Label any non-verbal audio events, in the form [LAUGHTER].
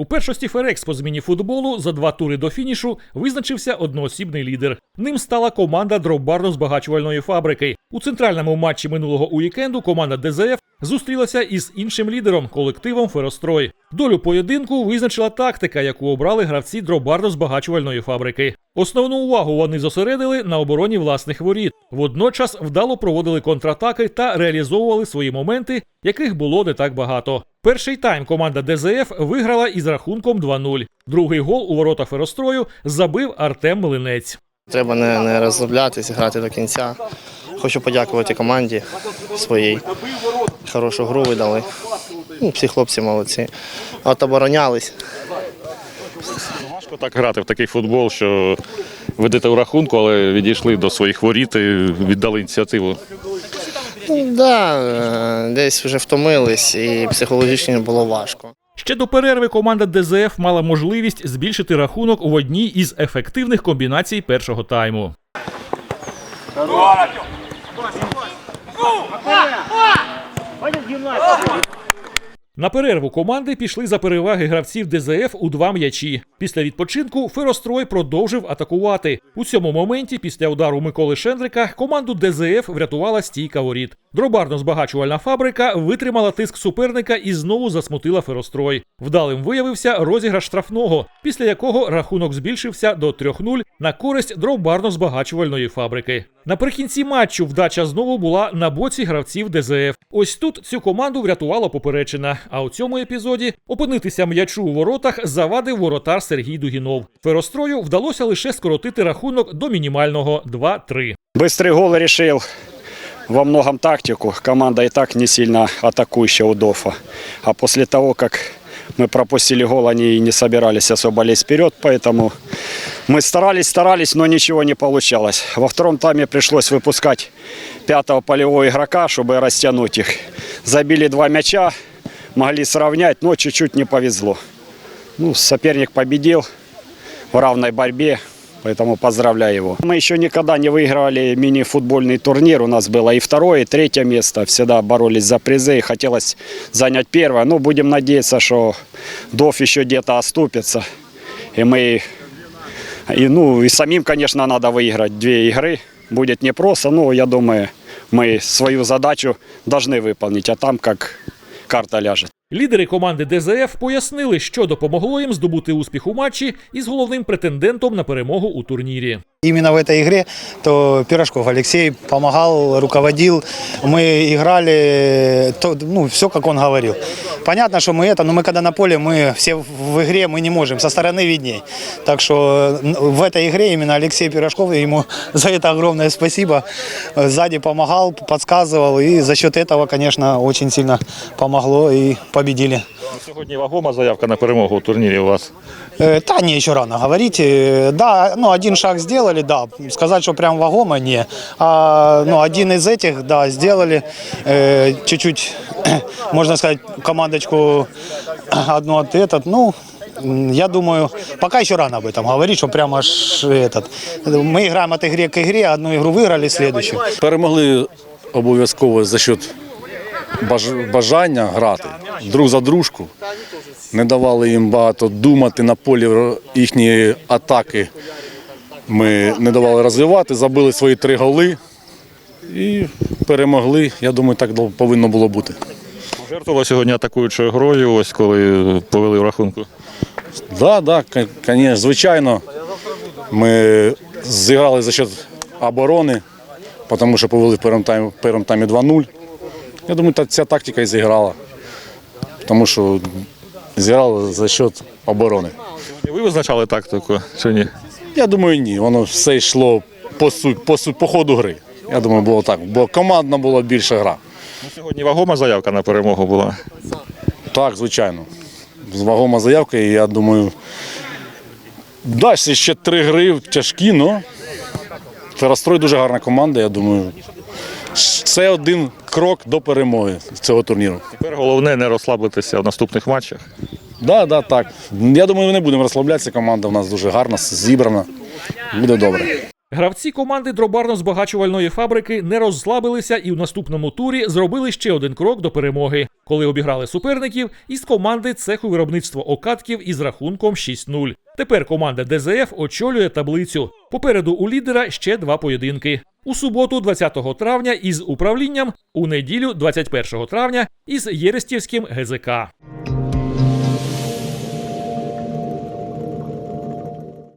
У першості Ферекспо з міні-футболу за два тури до фінішу визначився одноосібний лідер. Ним стала команда дробарно-збагачувальної фабрики. У центральному матчі минулого уікенду команда ДЗФ зустрілася із іншим лідером колективом Ферострой. Долю поєдинку визначила тактика, яку обрали гравці дробарно-збагачувальної фабрики. Основну увагу вони зосередили на обороні власних воріт. Водночас вдало проводили контратаки та реалізовували свої моменти, яких було не так багато. Перший тайм команда ДЗФ виграла із рахунком 2-0. Другий гол у ворота Ферострою забив Артем Млинець. Треба не, не розслаблятися, грати до кінця. Хочу подякувати команді своїй. Хорошу гру видали. Ну, всі хлопці молодці. От оборонялись. Важко так грати в такий футбол, що ведете у рахунку, але відійшли до своїх воріт і віддали ініціативу. Ну, да, е, десь вже втомились і психологічно було важко. Ще до перерви команда ДЗФ мала можливість збільшити рахунок в одній із ефективних комбінацій першого тайму. На перерву команди пішли за переваги гравців ДЗФ у два м'ячі. Після відпочинку Ферострой продовжив атакувати. У цьому моменті, після удару Миколи Шендрика, команду ДЗФ врятувала стійка воріт. Дробарно-збагачувальна фабрика витримала тиск суперника і знову засмутила Ферострой. Вдалим виявився розіграш штрафного, після якого рахунок збільшився до 3-0 на користь дробарно-збагачувальної фабрики. Наприкінці матчу вдача знову була на боці гравців ДЗФ. Ось тут цю команду врятувала поперечина. А у цьому епізоді опинитися м'ячу у воротах завадив воротар Сергій Дугінов. Ферострою вдалося лише скоротити рахунок до мінімального 2-3. Быстрый гол решил во многом тактику. Команда и так не сильно атакующая у Дофа. А после того, как мы пропустили гол, они и не собирались особо лезть вперед, поэтому мы старались, старались, но ничего не получалось. Во втором тайме пришлось выпускать пятого полевого игрока, чтобы растянуть их. Забили два мяча, могли сравнять, но чуть-чуть не повезло. Ну, соперник победил в равной борьбе, поэтому поздравляю его. Мы еще никогда не выигрывали мини-футбольный турнир, у нас было и второе, и третье место, всегда боролись за призы, и хотелось занять первое. Ну, будем надеяться, что Дов еще где-то оступится, и мы, и, ну, и самим, конечно, надо выиграть две игры, будет непросто, но я думаю, мы свою задачу должны выполнить, а там как карта ляжет. Лідери команди ДЗФ пояснили, що допомогло їм здобути успіх у матчі із головним претендентом на перемогу у турнірі. Именно в этой игре то Пирожков Алексей помогал, руководил. Мы играли, то, ну, все, как он говорил. Понятно, что мы это, но мы когда на поле, мы все в игре, мы не можем, со стороны видней. Так что н- в этой игре именно Алексей Пирожков, и ему [LAUGHS] за это огромное спасибо. Э, Сзади помогал, подсказывал, и за счет этого, конечно, очень сильно помогло и победили. Сьогодні вагома заявка на перемогу у турнірі у вас. Э, Да, не, еще рано говорить. Э, Да, ну, один шаг сделали, да. Сказать, что прям вагомо, не. А, ну, один из этих, да, сделали. Э, Чуть-чуть, [CLEARS THROAT] можно сказать, командочку [CLEARS THROAT] одну от этот, ну, м, я думаю, пока еще рано об этом говорить, что прямо аж этот. Мы играем от игры к игре, одну игру выиграли, следующую. Перемогли обов'язково за счет баж- бажання грати друг за дружку. Не давали їм багато думати на полі їхні атаки. Ми не давали розвивати, забили свої три голи і перемогли. Я думаю, так повинно було бути. Жертвували сьогодні атакуючою грою, ось коли повели в рахунку. Так, да, да, звісно, звичайно. Ми зіграли за счет оборони, тому що повели в першому таймі, в першому таймі 2-0. Я думаю, та- ця тактика і зіграла. Тому що зіграли за счет оборони. Ви визначали тактику чи ні? Я думаю, ні. Воно все йшло по суть, по суть, по ходу гри. Я думаю, було так. Бо командна була більша гра. Сьогодні вагома заявка на перемогу була. Так, звичайно. Вагома заявка, і я думаю, далі ще три гри тяжкі, але Ферострой дуже гарна команда. Я думаю, це один крок до перемоги цього турніру. Тепер головне не розслабитися в наступних матчах. Да, да, так. Я думаю, ми не будемо розслаблятися. Команда в нас дуже гарна, зібрана. Буде добре. Гравці команди дробарно-збагачувальної фабрики не розслабилися і в наступному турі зробили ще один крок до перемоги, коли обіграли суперників із команди цеху виробництва окатків із рахунком 6-0. Тепер команда ДЗФ очолює таблицю. Попереду у лідера ще два поєдинки. У суботу, 20 травня, із управлінням, у неділю, 21 травня, із Єрестівським ГЗК.